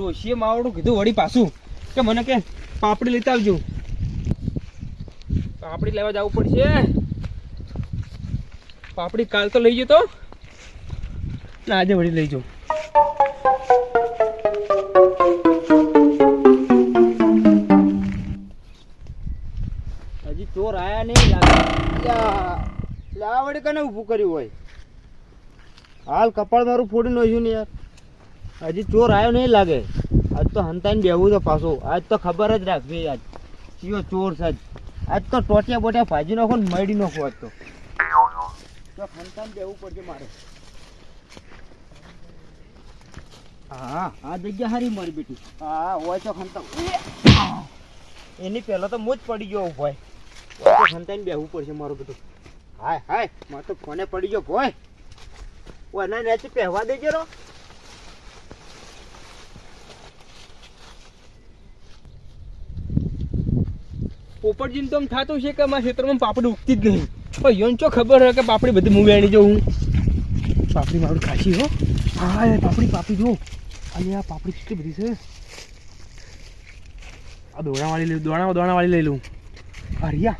ડોશીએ માવડું કીધું વળી પાછું. કે મને કે પાપડી લેતા આવજો. પાપડી લેવા જવું પડશે. પાપડી કાલ તો લઈ જતો. ને, આજે વળી લઈ જાઉં. હજી ચોર આયા નહીં. લાગે લા વળી કને ઊભું કર્યું હોય. હાલ કપાળ મારું ફોડી નાખ્યું ને યાર. હજી ચોર આવ્યો નહીં લાગે. આજ તો હંતાઈને બેહવું તો પાછું. આજ તો ખબર જ રાખવી આજ કયો ચોર છે આજ. તો ટોટિયા બોટિયા ભાજી નાખો ને મળી નાખો આજ તો. હંતાઈને બેહવું પડશે મારે. હા, આ જગ્યા હારી મારી બેટી. હા, હોય તો હંતા એની પહેલા તો હું જ પડી ગયો ભાઈ હંતાઈને બેહવું પડશે મારું બધું. હાય હાય, મારે તો ફોને પડી ગયો. ભાઈ ઓના નેચ પહેવા દેજે રો. પોપટજીને તો એમ થતું છે કે મારા ક્ષેત્રમાં પાપડી ઉગતી જ નહીં. પણ યોન ચો ખબર હે કે પાપડી બધી હું વેણી જાઉં પાપડી મારું ખાસી હો. હા, એ પાપડી પાપડી જો. અને આ પાપડી કેટલી બધી છે. આ દોણાવાળી લઈ દોણા દોણાવાળી લઈ લઉં. આ રિયા.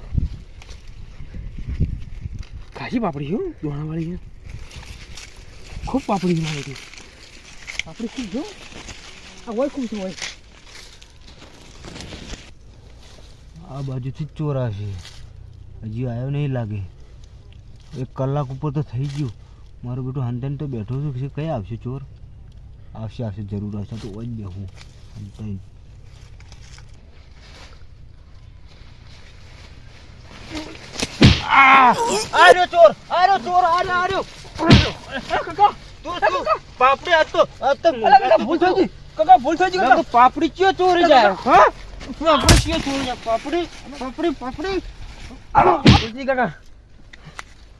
ખાસી પાપડી હો દોણાવાળી ખૂબ પાપડી મારી પાપડી ખૂબ જો આ હોય ખૂબ હોય. આ બાજુથી જ ચોર હજી આવ્યો નહીં લાગે. એક કલાક ઉપર તો થઈ ગયું. મારું બેટું હંતાઈને તો બેઠો છું. પછી કઈ આવશે ચોર? આવશે આવશે જરૂર આવશે. તો ઓજ બેહું હંતાઈને આર્યો ચોર! આર્યો ચોર! આર્યો આર્યો! કાકા તું તું પાપડી આ તો આ તો અલા ભૂલ થઈ ગઈ. કાકા ભૂલ થઈ ગઈ પાપડી કયો ચોરી જાય? હા? પાપડી ચિયો ચોરી પાપડી પાપડી પાપડી. આવો. થઈ કાકા.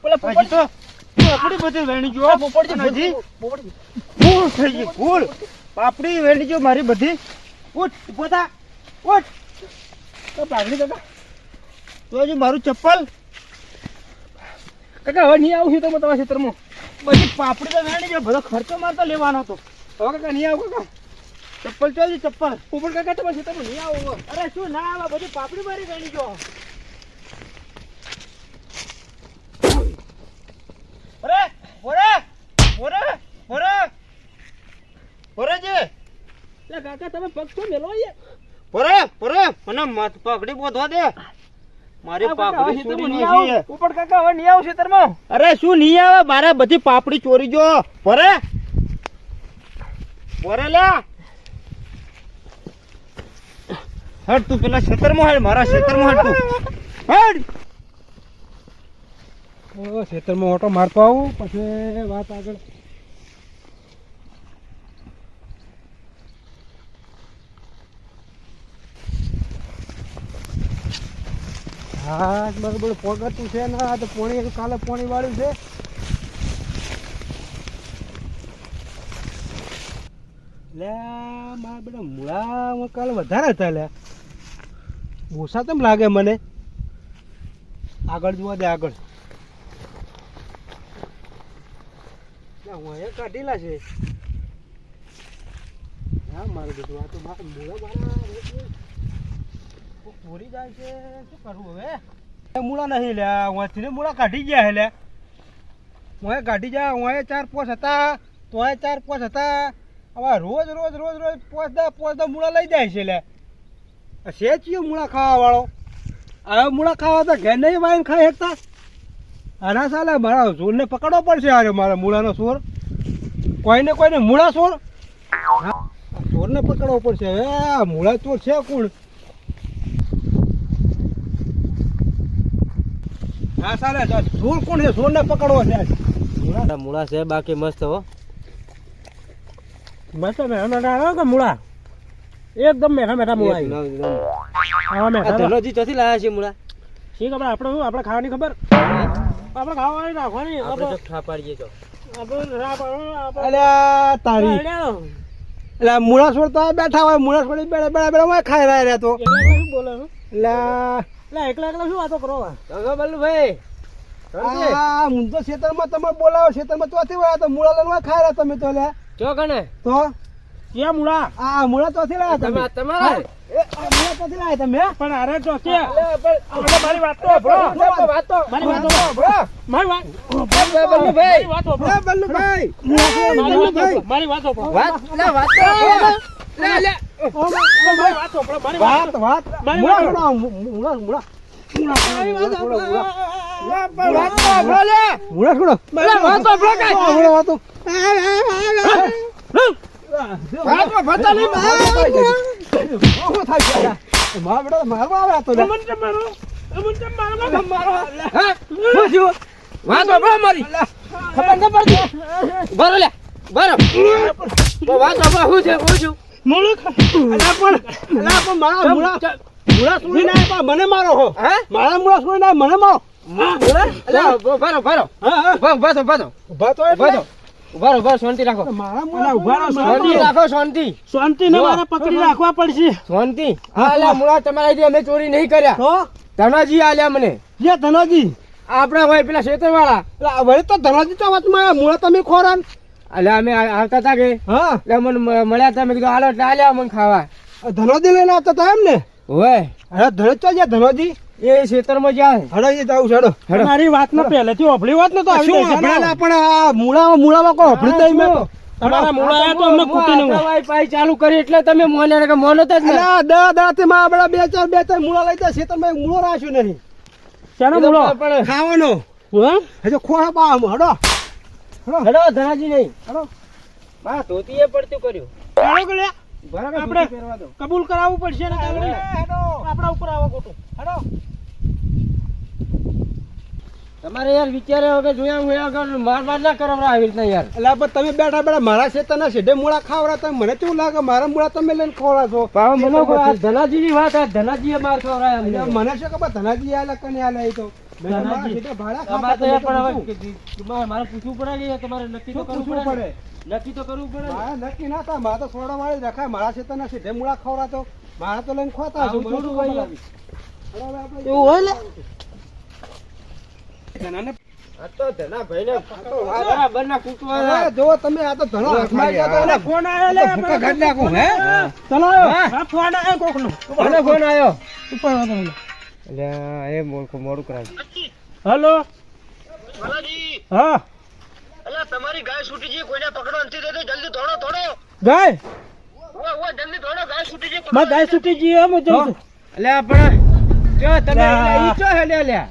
પેલા પાપડી તો પાપડી બધી વેણી જો પોપટજી નથી ભૂલ થઈ ગઈ ફૂલ. પાપડી વેણી જો મારી બધી. ઉઠ પોતા થા. ઉઠ. તો પાપડી કાકા. તો હજુ મારું ચપ્પલ. કાકા હવે નહીં આવું છું તમે તમારા ક્ષેત્રમાં. બધી પાપડી તો વેણી જો બધો ખર્ચો મારે તો લેવાનો હતો. હવે કાકા નહીં આવું કાકા. ચપ્પલ ચાલજી ચપ્પલ. પોપટ કાકા તમારે છે તમે નહીં આવો. અરે શું ના આવા? બધી પાપડી મારી ગણી જો અરે બોરે બોરે બોરે બોરે લે કાકા તમે પગ તો મેલો યાર પોરે પોરે મને મત પકડી બોધવા દે. મારી પાપડી ક્ષેત્રમાં નહીં નાખી આવું. કાકા હવે નહીં આવું ક્ષેત્રમાં. અરે શું નહીં આવે? મારે બધી પાપડી ચોરી જો. પોરે પોરે લે. હટ તું પેલા ખેતરમાં હેડ, મારા ખેતરમાં હટ તું. હેડ. ઓ ક્ષેત્રમાં ઓટો મારતો આવું, પછી વાત આગળ. હા બરોબર પોગતું છે ને, આ તો પોણી કાલે પોણી વાળ્યું છે. લે મારા બેટા મૂળા કાલે વધારે હતા લે ઓછા તેમ લાગે મને? આગળ જોવા દે, આગળ. હું કાઢેલા છે. હા મારું બધું આ તો મૂળા કોક જાય છે. શું કરવું હવે? મૂળા નહીં લે વાંચીને મૂળા કાઢી ગયા હે લે કાઢી જાય હું ચાર પોસ હતા, તો ચાર પોસ હતા. હવે રોજ રોજ રોજ રોજ પોસ દા પોસ દા મૂળા લઈ જાય છે લે. છે મૂળા ખાવા વાળો હવે મૂળા ખાવા તો ઘેર નહીં વાઈને ખાઈ શકતા. આના સાલે મારા સોરને પકડવો પડશે આરે મારા મૂળાનો સોર. કોઈને કોઈને મૂળા સોર. ચોરને પકડવો પડશે. હવે મૂળા ચોર છે કોણ? હા સાલે સોર કોણ છે? સોરને પકડવો છે. મૂળા મૂળા છે બાકી મસ્ત હો. મસ્ત કે મૂળા? એકદમ મેઠા મેઠા મૂળા આવા મેઠા ધનોજી ચોથી લાયા છે મૂળા? શી ખબર? આપણે શું? આપણે ખાવાની ખબર? આપણે ખાવાની રાખવાની. આપણે ઠા પાડીએ તો આપણે આપણે અલ્યા તારી. એટલે મૂળા છોડ તો બેઠા હોય. મૂળા છોડી બેડા બેડા બેડા હોય ખાઈ રહ્યા તો. બોલે એટલે એકલા એકલા શું વાતો કરો ભાઈ. આ હું તો ખેતરમાં તમે બોલાવો. ખેતરમાં ચોથી હોય તો મૂળા લઈને ખાઈ રહ્યા તમે તો લે તો? ક્યાં મૂળા. આ મૂળા ચોથી લાયા તમે. તમારા એ, આ મૂળા ચોથી લાયા તમે પણ અરે તો કે આપણે મારી વાત તો સાંભળો. મારી વાત તો સાંભળો. મારી વાત મારી વાત સાંભળો. એ, બલ્લુભાઈ. મારી વાત બલ્લુભાઈ. સાંભળો. મારી વાત સાંભળો. વાત લે વાત તો લે લે. મારી વાત સાંભળો. મારી વાત વાત વાત. મારી મૂળા મૂળા મૂળા મૂળા છોડો, મૂળા વાત તો સાંભળો લે. મૂળા મને મારો હો. મારા મૂળા સુધી ના મને મારો. ભરો ભરો ભરો. હા ભરો ભરો ઊભા ઊભા ઊભા શાંતિ રાખો. મારા ઊભા શાંતિ શાંતિ રાખો શાંતિ. શાંતિને જો. મારે પકડી રાખવા પડશે. શાંતિ. હા અલા મુળા તમારા અમે ચોરી નહીં કર્યા. તો? ધનાજી આલ્યા મને. જે ધનાજી. આપણા ભાઈ પેલા શેતરવાળા. એટલે વળી તો ધનાજી તો આવ્યા. મૂળા તમે ખોરાન. એટલે અમે આ- આવતા હતા કે? હા. એટલે મને મળ્યા તમે કીધું આલો એટલે આલ્યા મને ખાવા. ધનોજી લઈને આવતા હતા એમ ને હોય. અરે ધનોજ તો ધનાજી. એ ખેતરમાં જાય હડાઈ જાવ જાઉં છે વાત હેડો. મારી વાતનો પહેલેથી ઓભળી વાત નતો આવી શું જાય છે ને? પણ આ મૂળામાં મૂળામાં કોઈ હફડી દઈ મેં તો. તમારા મૂળા તો અમને કૂટી. પાઈ ચાલુ કરી એટલે તમે મોને કે મોનો જ ને. અલા દા દા તે માં આપણે બે ચાર બે ચાર મૂળા લઈ જાય ખેતરમાં મૂળો રાખ્યો નહીં ચાલો તો મૂળો? ખાવાનો. હા? હજુ ખોળા પા આમ, હડો. હેડો ધનાજી નહીં. હડો. બા ધોતીએ પડતું કર્યું. કે આપણે-. કબૂલ કરાવવું પડશે ને આપણા ઉપર આવો ખોટું હેડો. તમારે યાર વિચારે વગર જોયા હું આગળ માર માર ના કરો આવી રીતના યાર. એટલે પણ તમે બેઠા બેઠા મારા ખેતરના સીધે મૂળા ખાવડા તમે. મને કેવું લાગે મારા મૂળા તમે લઈને ખવડા છો? મને ધનાજીની વાત આ ધનાજીએ માર અમને. મને શું ખબર? ધનાજી આ કને આ તો તો? મારા પૂછવું પડે તમારે નક્કી તો કરવું પડે? નક્કી તો કરવું પડે નક્કી ના થાય. મારા તો સોડા વાળી રખાય. મારા ખેતરના સીધે મૂળા ખવડા તો મારા તો લઈને ખોતા છો એવું હોય ને? ના જો તમે આ તો ધણો હાથમાં ગયા તો ફોન આવ્યો ભૂકા કાઢી નાખું, હે? ચલો ફોન આવ્યો કોકનો. કોનો ફોન આવ્યો? ઉપર અલ્યા એ મોડું મોડું કરાવ્યું હલો. હા. તમારી ગાય છૂટી છે કોઈને પકડો નથી દેતો જલ્દી દોડો દોડો. ગાય? ઓય ઓય જલ્દી દોડો ગાય છૂટી છે માં ગાય છૂટી ગઈ એમ જઉં છું. અલ્યા પણ જો તમે ઈ ચો હેડે અલ્યા?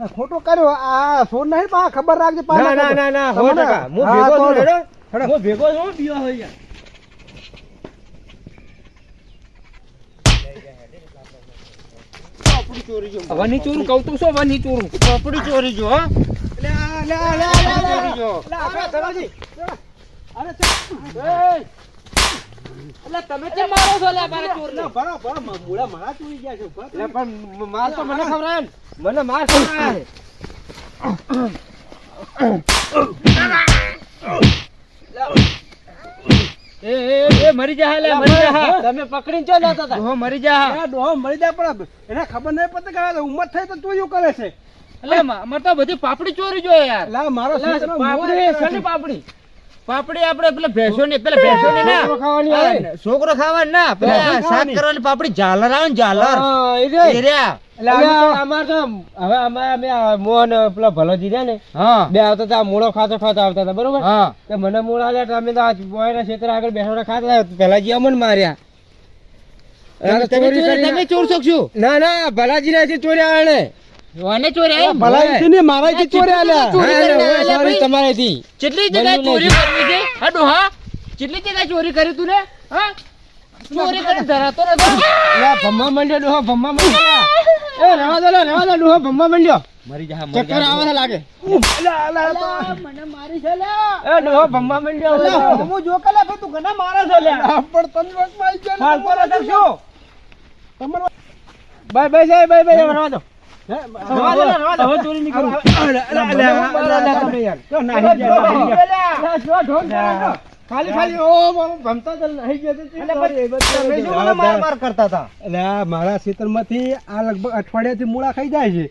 આ ખોટું કર્યો આ સોન નહીં પા ખબર રાખજે ના પાછા ના ના ના હું ભેગો છું. હું ભેગો છું બીયો હોય યાર વની ચોરું કહું તું શું વની ચોરું? કપડી ચોરી જો લે, લે, લે, લે, ચોરી જો. અરે એટલે તમે કેમ મારો છો લે મારા ચોર લે, ભરો, ભરો, મૂળા મારા ચોરી ગયા છે એટલે પણ માર તો મને ખવડાય ને. મને માર એ એ એ મરી જા લે મરી જા તમે પકડીને ચો જતા હતા હો મરી જા આ ડોહો મરી જાય પણ એને ખબર નહીં પડતી કે ઉંમર થઈ તો ચોરીઓ કરે છે. એટલે અમાર તો બધી પાપડી ચોરી જોય યાર. લા મારો પાપડી. પાપડી? પાપડી આપણે પેલા ભેંસો ને. પેલા ભેંસો ને ના છોકરો ખાવાની ના. પેલા શાક કરવાની પાપડી ઝાલર આવે ને ઝાલર. અમાર તો હવે અમે અમે મોહન પેલા ભલોજી રહ્યા ને બે આવતા હતા મૂળો ખાતો ખાતો આવતા હતા બરોબર? તો મને મૂળ આલ્યા અમે તો બોયના ક્ષેત્ર આગળ બેસોડા ખાતા ભલાજી અમને માર્યા. તમે ચોરી શકશો ના ના ભલાજી ના ચોરી આવે ને વાને ચોરી અલા, ભલાઈથી નહીં, મારાથી ચોરી આલ્યા. ચોરી હા, કરીને એટલે આલ્યા sorry, ભાઈ. તમારાથી. કેટલી જગ્યાએ ચોરી કરવી છે હા કેટલી જગ્યાએ ચોરી કરી તું ને હા ચોરી કરી ધરાતો નતો અલા, ભમ્મા મંડ્યો ડોહો, ભમ્મા મંડ્યો. એ, રહેવા દો, લે, દો, ડોહો, ભમ્મા મંડ્યો. મરી જા ચક્કર આવે છે લાગે. અલા, અલા, તો- એ ડોહા ભમ્મા મંડ્યો અલા, જો કે ભાઈ, તું ઘણા મારે છે, લે. આવી ગયા શું? તમારે- બાય બાય સાહેબ બાય બાય રહેવા દો ખાલી ખાલી ઓ મારા ખેતરમાંથી આ લગભગ અઠવાડિયાથી મૂળા ખાઈ જાય છે.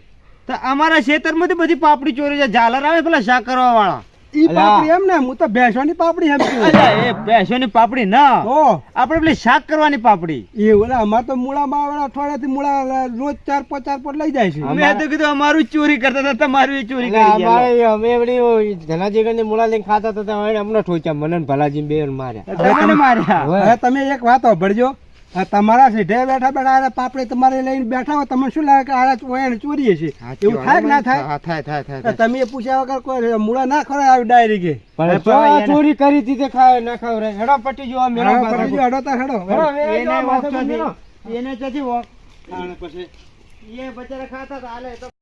તો અમારા ખેતરમાંથી બધી પાપડી ચોરી છે. ઝાલર આવે પેલા શાક કરવા વાળા. ઈ પાપડી એમ ને હું તો ભેંસોની પાપડી સમજ્યું અલ્યા એ ભેંસોની પાપડી ના. ઓ આપણે પેલી શાક કરવાની પાપડી. એ ઓલા અમાર તો મૂળામાં આવે અઠવાડિયાથી મૂળા રોજ ચાર પાંચ ચાર પાંચ લઈ જાય છે. મેં તો કીધું અમારું ચોરી કરતા હતા તમારું એ ચોરી કરી ગયા અમારે અમે એવડી ધનાજી કરીને મૂળા લઈને ખાતા હતા અમને ઠોચ્યા મને ભલાજી બે માર્યા. માર્યા. તમે એક વાત સાંભળજો. તમારા સીધે બેઠા બેઠા પાપડી તમારે લઈને બેઠા હોય તમને શું લાગે કે આ ચોરી ચોરીએ છે? એવું થાય કે ના થાય? થાય થાય થાય તમે એ પૂછ્યા વગર કોઈ મૂળા ના ખરા આવી ડાયરી તો એને- ચોરી કરી હતી તે ખાવ ના ખાવ રે હેડો પટી જો મેરો. હડો તાર હડો. એને. એને ક્યાંથી વોક પછી એ બચારા ખાતા હાલે તો